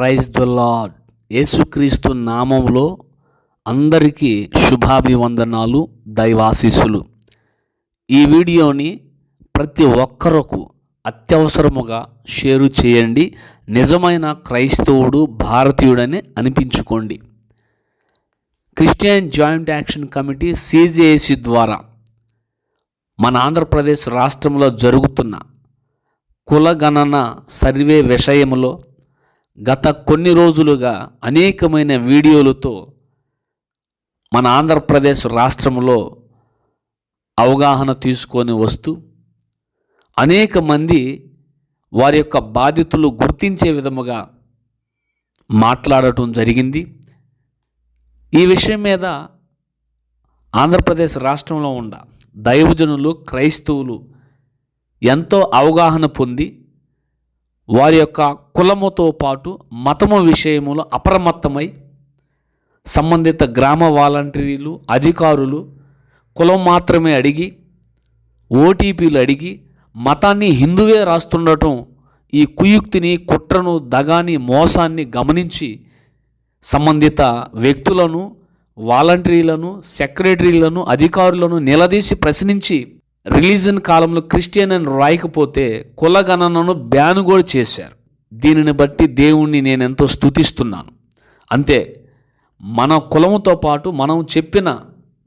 Praise the lord యేసుక్రీస్తు నామంలో అందరికీ శుభాభివందనాలు దైవాశీస్సులు. ఈ వీడియోని ప్రతి ఒక్కరకు అత్యవసరముగా షేరు చేయండి. నిజమైన క్రైస్తవుడు భారతీయుడని అనిపించుకోండి. Christian joint action committee CJAC ద్వారా మన ఆంధ్రప్రదేశ్ రాష్ట్రంలో జరుగుతున్న కులగణన సర్వే విషయంలో గత కొన్ని రోజులుగా అనేకమైన వీడియోలతో మన ఆంధ్రప్రదేశ్ రాష్ట్రంలో అవగాహన తీసుకొని వస్తూ అనేక మంది వారి యొక్క బాధితులు గుర్తించే విధముగా మాట్లాడటం జరిగింది. ఈ విషయం మీద ఆంధ్రప్రదేశ్ రాష్ట్రంలో ఉన్న దైవజనులు క్రైస్తవులు ఎంతో అవగాహన పొంది వారి యొక్క కులముతో పాటు మతము విషయములో అప్రమత్తమై సంబంధిత గ్రామ వాలంటీర్లు అధికారులు కులం మాత్రమే అడిగి ఓటీపీలు అడిగి మతాన్ని హిందువే రాస్తుండటం ఈ కుయుక్తిని కుట్రను దగాని మోసాన్ని గమనించి సంబంధిత వ్యక్తులను వాలంటీర్లను సెక్రటరీలను అధికారులను నిలదీసి ప్రశ్నించి రిలీజన్ కాలంలో క్రిస్టియన్ అని రాయకపోతే కులగణనను బ్యాన్ కూడా చేశారు. దీనిని బట్టి దేవుణ్ణి నేను ఎంతో స్తుతిస్తున్నాను. అంతే మన కులముతో పాటు మనం చెప్పిన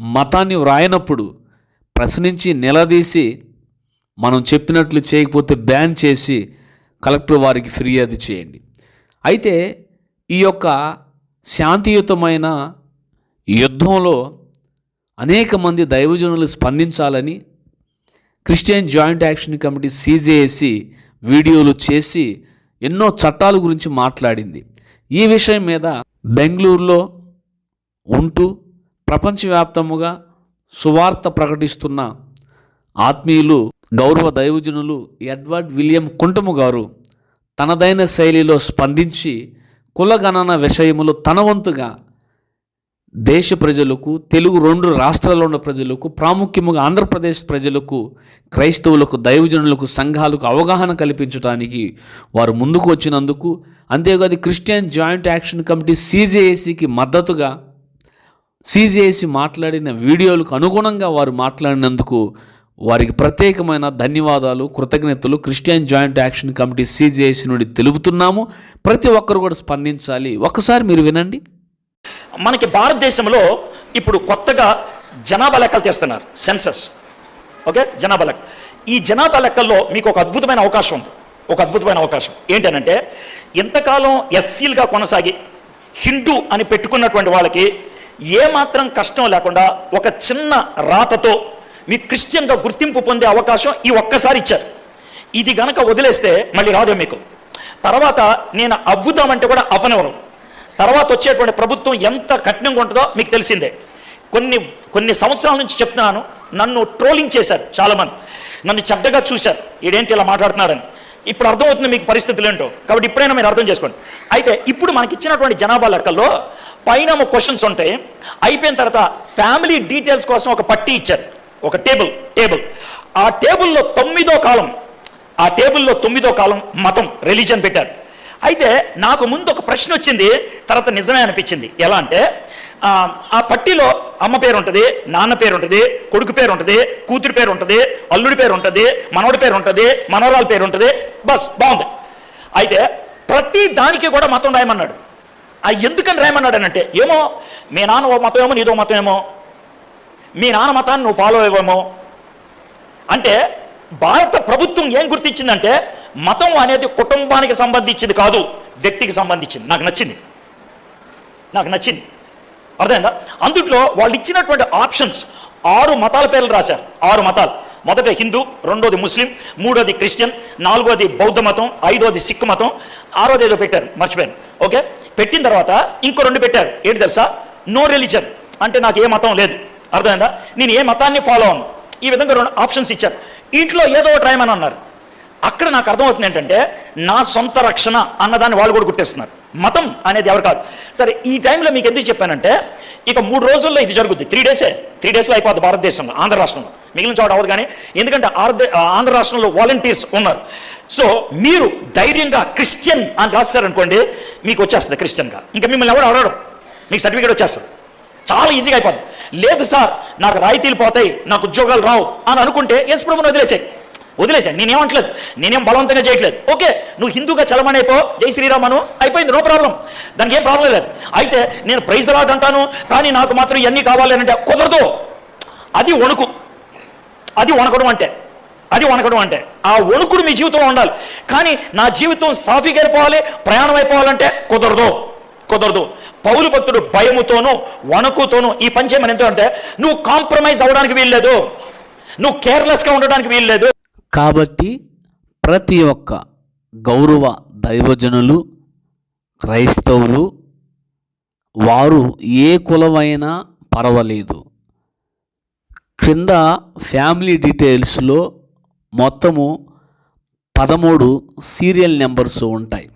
మతాన్ని వ్రాయనప్పుడు ప్రశ్నించి నిలదీసి మనం చెప్పినట్లు చేయకపోతే బ్యాన్ చేసి కలెక్టర్ వారికి ఫిర్యాదు చేయండి. అయితే ఈ యొక్క శాంతియుతమైన యుద్ధంలో అనేక మంది దైవజనులు స్పందించాలని Christian joint action committee CJAC వీడియోలు చేసి ఎన్నో చట్టాల గురించి మాట్లాడింది. ఈ విషయం మీద బెంగళూరులో ఉంటూ ప్రపంచవ్యాప్తముగా సువార్త ప్రకటిస్తున్న ఆత్మీయులు గౌరవ దైవజనులు ఎడ్వర్డ్ విలియం కుంటము గారు తనదైన శైలిలో స్పందించి కులగణన విషయములు తన వంతుగా దేశ ప్రజలకు తెలుగు రెండు రాష్ట్రాల్లో ఉన్న ప్రజలకు ప్రాముఖ్యముగా ఆంధ్రప్రదేశ్ ప్రజలకు క్రైస్తవులకు దైవజనులకు సంఘాలకు అవగాహన కల్పించడానికి వారు ముందుకు వచ్చినందుకు అంతేకాదు క్రిస్టియన్ జాయింట్ యాక్షన్ కమిటీ సీజేఏసీకి మద్దతుగా సీజేఏసీ మాట్లాడిన వీడియోలకు అనుగుణంగా వారు మాట్లాడినందుకు వారికి ప్రత్యేకమైన ధన్యవాదాలు కృతజ్ఞతలు. Christian joint action committee CJAC నుండి తెలుపుతున్నాము. ప్రతి ఒక్కరు కూడా స్పందించాలి. ఒక్కసారి మీరు వినండి. మనకి భారతదేశంలో ఇప్పుడు కొత్తగా జనాభా లెక్కలు తీస్తున్నారు సెన్సస్ ఓకే? జనాభా లెక్క. ఈ జనాభా లెక్కల్లో మీకు ఒక అద్భుతమైన అవకాశం ఉంది. ఒక అద్భుతమైన అవకాశం. ఏంటనంటే ఎంతకాలం ఎస్సీలుగా కొనసాగి హిందూ అని పెట్టుకున్నటువంటి వాళ్ళకి ఏమాత్రం కష్టం లేకుండా ఒక చిన్న రాతతో మీ క్రిస్టియన్గా గుర్తింపు పొందే అవకాశం ఈ ఒక్కసారి ఇచ్చారు. ఇది గనక వదిలేస్తే మళ్ళీ రాదు మీకు. తర్వాత నేను అవ్వుదామంటే కూడా అవనవరం తర్వాత వచ్చేటువంటి ప్రభుత్వం ఎంత కఠినంగా ఉంటుందో మీకు తెలిసిందే. కొన్ని కొన్ని సంవత్సరాల నుంచి చెప్తున్నాను. నన్ను ట్రోలింగ్ చేశారు చాలామంది. నన్ను చెడ్డగా చూశారు. ఈడేంటి ఇలా మాట్లాడుతున్నారని. ఇప్పుడు అర్థమవుతుంది మీకు పరిస్థితులు ఏంటో. కాబట్టి ఇప్పుడైనా మీరు అర్థం చేసుకోండి. అయితే ఇప్పుడు మనకి ఇచ్చినటువంటి జనాభా లెక్కల్లో పైన క్వశ్చన్స్ ఉంటాయి అయిపోయిన తర్వాత ఫ్యామిలీ డీటెయిల్స్ కోసం ఒక పట్టీ ఇచ్చారు. ఒక టేబుల్ టేబుల్ ఆ టేబుల్లో తొమ్మిదో కాలం ఆ టేబుల్లో తొమ్మిదో కాలం మతం రిలీజన్ పెట్టారు. అయితే నాకు ముందు ఒక ప్రశ్న వచ్చింది తర్వాత నిజమే అనిపించింది. ఎలా అంటే ఆ, పట్టిలో పట్టీలో అమ్మ పేరు ఉంటుంది నాన్న పేరు ఉంటుంది కొడుకు పేరు ఉంటుంది కూతురు పేరు ఉంటుంది అల్లుడి పేరు ఉంటుంది మనవడి పేరు ఉంటుంది మనవరాల పేరు ఉంటుంది బస్ బాగుంది. అయితే ప్రతి దానికి కూడా మతం రాయమన్నాడు. ఆ ఎందుకని రాయమన్నాడు అని అంటే ఏమో మీ నాన్న ఓ మతం ఏమో నీదో మతం ఏమో మీ నాన్న మతాన్ని నువ్వు ఫాలో అయ్యేమో అంటే భారత ప్రభుత్వం ఏం గుర్తించిందంటే మతం అనేది కుటుంబానికి సంబంధించింది కాదు వ్యక్తికి సంబంధించింది. నాకు నచ్చింది. నాకు నచ్చింది. అర్థమైందా? అందుట్లో వాళ్ళు ఇచ్చినటువంటి ఆప్షన్స్ ఆరు మతాల పేర్లు రాశారు. ఆరు మతాలు. మొదట హిందూ రెండోది ముస్లిం మూడోది క్రిస్టియన్ నాలుగోది బౌద్ధ మతం ఐదోది సిక్ మతం ఆరోది ఏదో పెట్టారు. మర్చిపోయాను. ఓకే? పెట్టిన తర్వాత ఇంకో రెండు పెట్టారు. ఏంటి తెలుసా? No religion. అంటే నాకు ఏ మతం లేదు. అర్థమైందా? నేను ఏ మతాన్ని ఫాలో అవ్వను. ఈ విధంగా రెండు ఆప్షన్స్ ఇచ్చారు. ఇంట్లో ఏదో ఒకటి రాయమని అన్నారు. అక్కడ నాకు అర్థమవుతుంది ఏంటంటే నా సొంత రక్షణ అన్నదాన్ని వాళ్ళు కూడా గుర్తిస్తున్నారు. మతం అనేది ఎవరు కాదు. సరే ఈ టైంలో మీకు ఎందుకు చెప్పానంటే ఇక మూడు రోజుల్లో ఇది జరుగుద్ది. త్రీ డేసే త్రీ డేస్లో అయిపోద్ది భారతదేశంలో ఆంధ్ర రాష్ట్రంలో. మిగిలిన చోట అవ్వదు కానీ ఎందుకంటే ఆంధ్ర ఆంధ్ర రాష్ట్రంలో వాలంటీర్స్ ఉన్నారు. సో మీరు ధైర్యంగా క్రిస్టియన్ అని రాస్తారనుకోండి మీకు వచ్చేస్తుంది క్రిస్టియన్గా ఇంకా మిమ్మల్ని ఎవరు అడగడం. మీకు సర్టిఫికేట్ వచ్చేస్తుంది. చాలా ఈజీగా అయిపోద్ది. లేదు సార్ నాకు రాయితీలు పోతాయి నాకు ఉద్యోగాలు రావు అని అనుకుంటే యేసు ప్రభుని వదిలేసాయి. వదిలేశాను నేనేమంటలేదు నేనేం బలవంతంగా చేయట్లేదు. ఓకే నువ్వు హిందూగా చలమని అయిపో జై శ్రీరామ్ అను అయిపోయింది నో ప్రాబ్లం. దానికి ఏం ప్రాబ్లం లేదు. అయితే నేను ప్రైజ్ లాట్ అంటాను కానీ నాకు మాత్రం ఇవన్నీ కావాలి అంటే కుదరదు. అది వణుకు. అది వణకడం అంటే అది వణకడం అంటే. ఆ వణుకుడు మీ జీవితంలో ఉండాలి. కానీ నా జీవితం సాఫీగా అయిపోవాలి ప్రయాణం అయిపోవాలంటే కుదరదు. కుదరదు. పౌరు భక్తుడు భయముతోనూ వణుకుతోనూ ఈ పని చేయమని ఎంతో అంటే నువ్వు కాంప్రమైజ్ అవ్వడానికి వీల్లేదు. నువ్వు కేర్లెస్గా ఉండడానికి వీల్లేదు. కాబట్టి ప్రతి ఒక్క గౌరవ దైవజనులు క్రైస్తవులు వారు ఏ కులమైనా పర్వాలేదు. క్రింద ఫ్యామిలీ డీటెయిల్స్లో మొత్తము పదమూడు సీరియల్ నెంబర్స్ ఉంటాయి.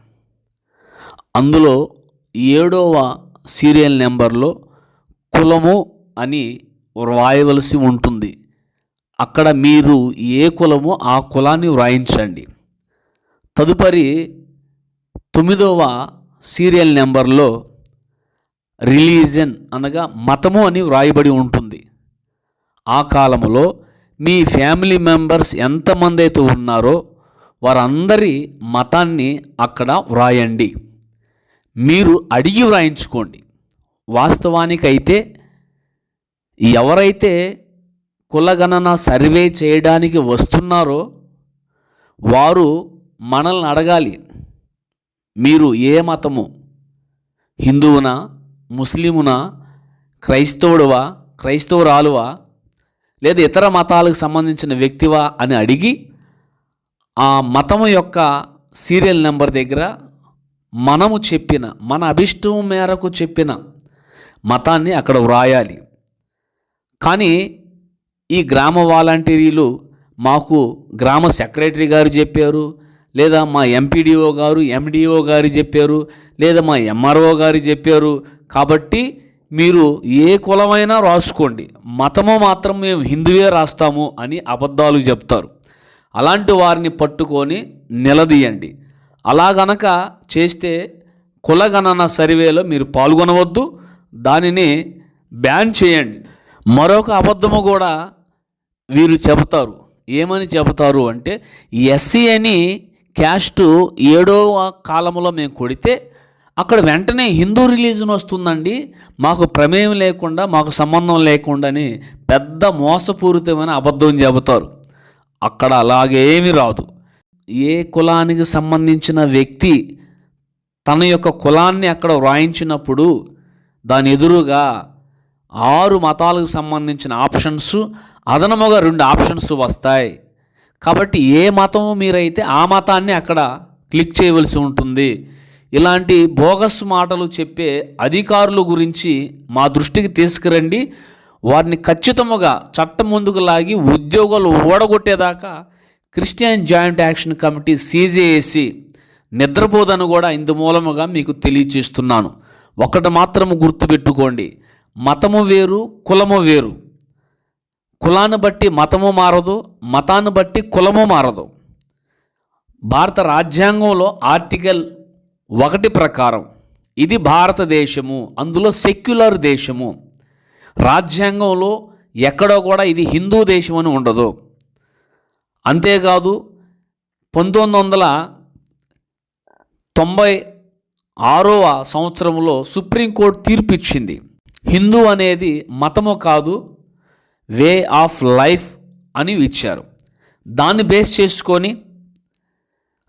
అందులో ఏడవ సీరియల్ నెంబర్లో కులము అని వ్రాయవలసి ఉంటుంది. అక్కడ మీరు ఏ కులమో ఆ కులాన్ని వ్రాయించండి. తదుపరి తొమ్మిదవ సీరియల్ నెంబర్లో రిలీజన్ అనగా మతము అని వ్రాయబడి ఉంటుంది. ఆ కాలంలో మీ ఫ్యామిలీ మెంబర్స్ ఎంతమంది అయితే ఉన్నారో వారందరి మతాన్ని అక్కడ వ్రాయండి. మీరు అడిగి వ్రాయించుకోండి. వాస్తవానికైతే ఎవరైతే కులగణన సర్వే చేయడానికి వస్తున్నారో వారు మనల్ని అడగాలి. మీరు ఏ మతము? హిందువునా? ముస్లిమునా? క్రైస్తవుడువా? క్రైస్తవురాలువా? లేదా ఇతర మతాలకు సంబంధించిన వ్యక్తివా అని అడిగి ఆ మతము యొక్క సీరియల్ నెంబర్ దగ్గర మనము చెప్పిన మన అభిష్టం మేరకు చెప్పిన మతాన్ని అక్కడ వ్రాయాలి. కానీ ఈ గ్రామ వాలంటీర్లు మాకు గ్రామ సెక్రటరీ గారు చెప్పారు లేదా మా ఎంపీడీఓ గారు ఎండిఓ గారు చెప్పారు లేదా మా ఎంఆర్ఓ గారు చెప్పారు. కాబట్టి మీరు ఏ కులమైనా రాసుకోండి. మతము మాత్రం మేము హిందువే రాస్తాము అని అబద్ధాలు చెప్తారు. అలాంటి వారిని పట్టుకొని నిలదీయండి. అలా గనక చేస్తే కులగణన సర్వేలో మీరు పాల్గొనవద్దు. దానిని బ్యాన్ చేయండి. మరొక అబద్ధము కూడా వీరు చెబుతారు. ఏమని చెబుతారు అంటే ఎస్సీ అని క్యాస్ట్ ఏడవ కాలంలో మేము కొడితే అక్కడ వెంటనే హిందూ రిలీజన్ వస్తుందండి. మాకు ప్రమేయం లేకుండా మాకు సంబంధం లేకుండా అని పెద్ద మోసపూరితమైన అబద్ధం చెబుతారు. అక్కడ అలాగేమీ రాదు. ఏ కులానికి సంబంధించిన వ్యక్తి తన యొక్క కులాన్ని అక్కడ వ్రాయించినప్పుడు దాని ఎదురుగా ఆరు మతాలకు సంబంధించిన ఆప్షన్స్ అదనముగా రెండు ఆప్షన్స్ వస్తాయి. కాబట్టి ఏ మతము మీరైతే ఆ మతాన్ని అక్కడ క్లిక్ చేయవలసి ఉంటుంది. ఇలాంటి బోగస్ మాటలు చెప్పే అధికారుల గురించి మా దృష్టికి తీసుకురండి. వారిని ఖచ్చితముగా చట్టం ముందుకు లాగి ఉద్యోగాలు ఓడగొట్టేదాకా Christian joint action committee CJAC నిద్రపోదని కూడా ఇందు మూలముగా మీకు తెలియచేస్తున్నాను. ఒకటి మాత్రము గుర్తుపెట్టుకోండి. మతము వేరు కులము వేరు. కులాన్ని బట్టి మతము మారదు మతాన్ని బట్టి కులము మారదు. భారత రాజ్యాంగంలో ఆర్టికల్ ఒకటి ప్రకారం ఇది భారతదేశము అందులో సెక్యులర్ దేశము. రాజ్యాంగంలో ఎక్కడో కూడా ఇది హిందూ దేశం అని ఉండదు. అంతేకాదు పంతొమ్మిది వందల తొంభై ఆరవ సంవత్సరంలో సుప్రీంకోర్టు తీర్పు ఇచ్చింది హిందూ అనేది మతము కాదు వే ఆఫ్ లైఫ్ అని ఇచ్చారు. దాన్ని బేస్ చేసుకొని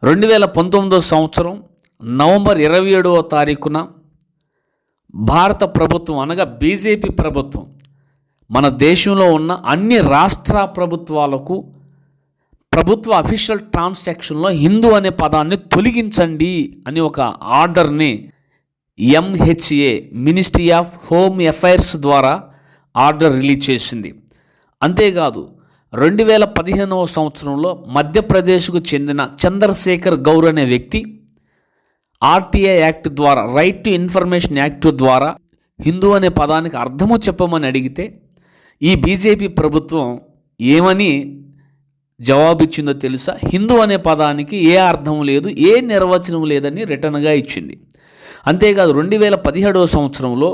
రెండు వేల పంతొమ్మిదో సంవత్సరం నవంబర్ ఇరవై ఏడవ తారీఖున భారత ప్రభుత్వం అనగా బీజేపీ ప్రభుత్వం మన దేశంలో ఉన్న అన్ని రాష్ట్ర ప్రభుత్వాలకు ప్రభుత్వ అఫీషియల్ ట్రాన్సాక్షన్లో హిందూ అనే పదాన్ని తొలగించండి అని ఒక ఆర్డర్ని MHA ministry of home affairs ద్వారా ఆర్డర్ రిలీజ్ చేసింది. అంతేకాదు రెండు వేల పదిహేనవ సంవత్సరంలో మధ్యప్రదేశ్కు చెందిన చంద్రశేఖర్ గౌర్ అనే వ్యక్తి ఆర్టీఐ యాక్ట్ ద్వారా రైట్ టు ఇన్ఫర్మేషన్ యాక్ట్ ద్వారా హిందూ అనే పదానికి అర్థము చెప్పమని అడిగితే ఈ బీజేపీ ప్రభుత్వం ఏమని జవాబిచ్చిందో తెలుసా? హిందూ అనే పదానికి ఏ అర్థం లేదు ఏ నిర్వచనం లేదని రిటర్న్గా ఇచ్చింది. అంతేకాదు రెండు వేల పదిహేడవ సంవత్సరంలో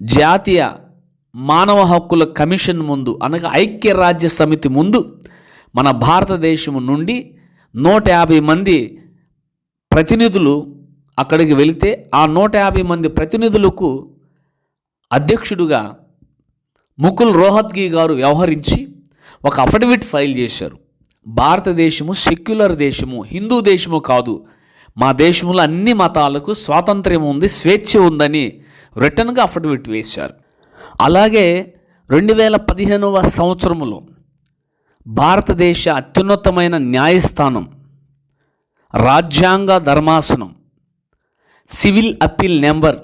జాతీయ మానవ హక్కుల కమిషన్ ముందు అనగా ఐక్యరాజ్య సమితి ముందు మన భారతదేశం నుండి నూట యాభై మంది ప్రతినిధులు అక్కడికి వెళితే ఆ నూట యాభై మంది ప్రతినిధులకు అధ్యక్షుడుగా ముకుల్ రోహత్గి గారు వ్యవహరించి ఒక అఫిడవిట్ ఫైల్ చేశారు. భారతదేశము సెక్యులర్ దేశము హిందూ దేశము కాదు. మా దేశంలో అన్ని మతాలకు స్వాతంత్ర్యం ఉంది స్వేచ్ఛ ఉందని రిటర్న్గా అఫిడవిట్ వేశారు. అలాగే రెండు వేల పదిహేనవ సంవత్సరములో భారతదేశ అత్యున్నతమైన న్యాయస్థానం రాజ్యాంగ ధర్మాసనం civil appeal number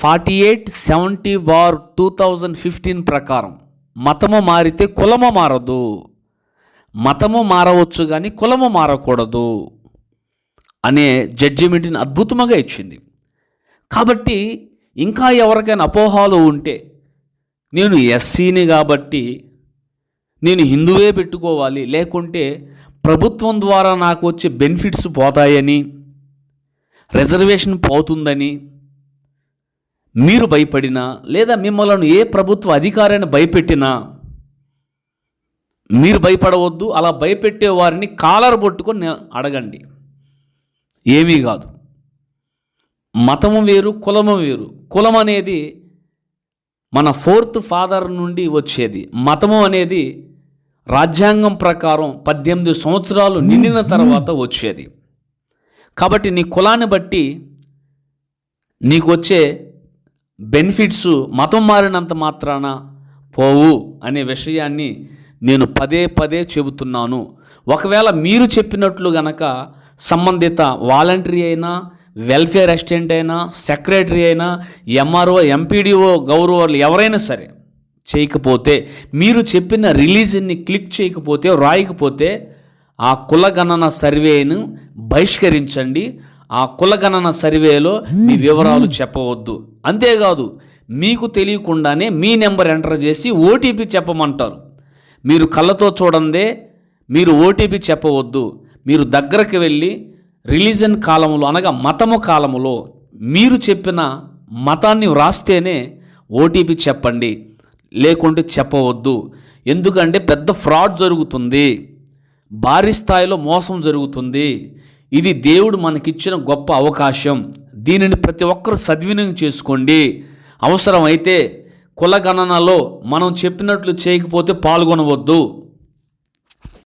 forty eight seventy bar two thousand fifteen ప్రకారం మతము మారితే కులము మారదు. మతము మారవచ్చు కానీ కులము మారకూడదు అనే జడ్జిమెంట్ని అద్భుతంగా ఇచ్చింది. కాబట్టి ఇంకా ఎవరికైనా అపోహాలు ఉంటే నేను ఎస్సీని కాబట్టి నేను హిందువే పెట్టుకోవాలి. లేకుంటే ప్రభుత్వం ద్వారా నాకు వచ్చే బెనిఫిట్స్ పోతాయని రిజర్వేషన్ పోతుందని మీరు భయపడినా లేదా మిమ్మల్ని ఏ ప్రభుత్వ అధికారాన్ని భయపెట్టినా మీరు భయపడవద్దు. అలా భయపెట్టే వారిని కాలర్ పట్టుకొని అడగండి. ఏమీ కాదు. మతము వేరు కులము వేరు. కులం అనేది మన ఫోర్త్ ఫాదర్ నుండి వచ్చేది. మతము అనేది రాజ్యాంగం ప్రకారం పద్దెనిమిది సంవత్సరాలు నిండిన తర్వాత వచ్చేది. కాబట్టి నీ కులాన్ని బట్టి నీకు వచ్చే బెనిఫిట్స్ మతం మారినంత మాత్రాన పోవు అనే విషయాన్ని నేను పదే పదే చెబుతున్నాను. ఒకవేళ మీరు చెప్పినట్లు గనక సంబంధిత వాలంటరీ అయినా వెల్ఫేర్ అసిస్టెంట్ అయినా సెక్రటరీ అయినా ఎంఆర్ఓ ఎంపీడీఓ గౌరవాలు ఎవరైనా సరే చేయకపోతే మీరు చెప్పిన రిలీజన్ని క్లిక్ చేయకపోతే రాయకపోతే ఆ కులగణన సర్వేను బహిష్కరించండి. ఆ కులగణన సర్వేలో మీ వివరాలు చెప్పవద్దు. అంతేకాదు మీకు తెలియకుండానే మీ నెంబర్ ఎంటర్ చేసి ఓటీపీ చెప్పమంటారు. మీరు కళ్ళతో చూడందే మీరు ఓటీపీ చెప్పవద్దు. మీరు దగ్గరకు వెళ్ళి రిలీజన్ కాలంలో అనగా మతము కాలములో మీరు చెప్పిన మతాన్ని వ్రాస్తేనే ఓటీపీ చెప్పండి లేకుంటే చెప్పవద్దు. ఎందుకంటే పెద్ద ఫ్రాడ్ జరుగుతుంది భారీ స్థాయిలో మోసం జరుగుతుంది. ఇది దేవుడు మనకిచ్చిన గొప్ప అవకాశం. దీనిని ప్రతి ఒక్కరు సద్వినియోగం చేసుకోండి. అవసరమైతే కులగణనలో మనం చెప్పినట్లు చేయకపోతే పాల్గొనవద్దు.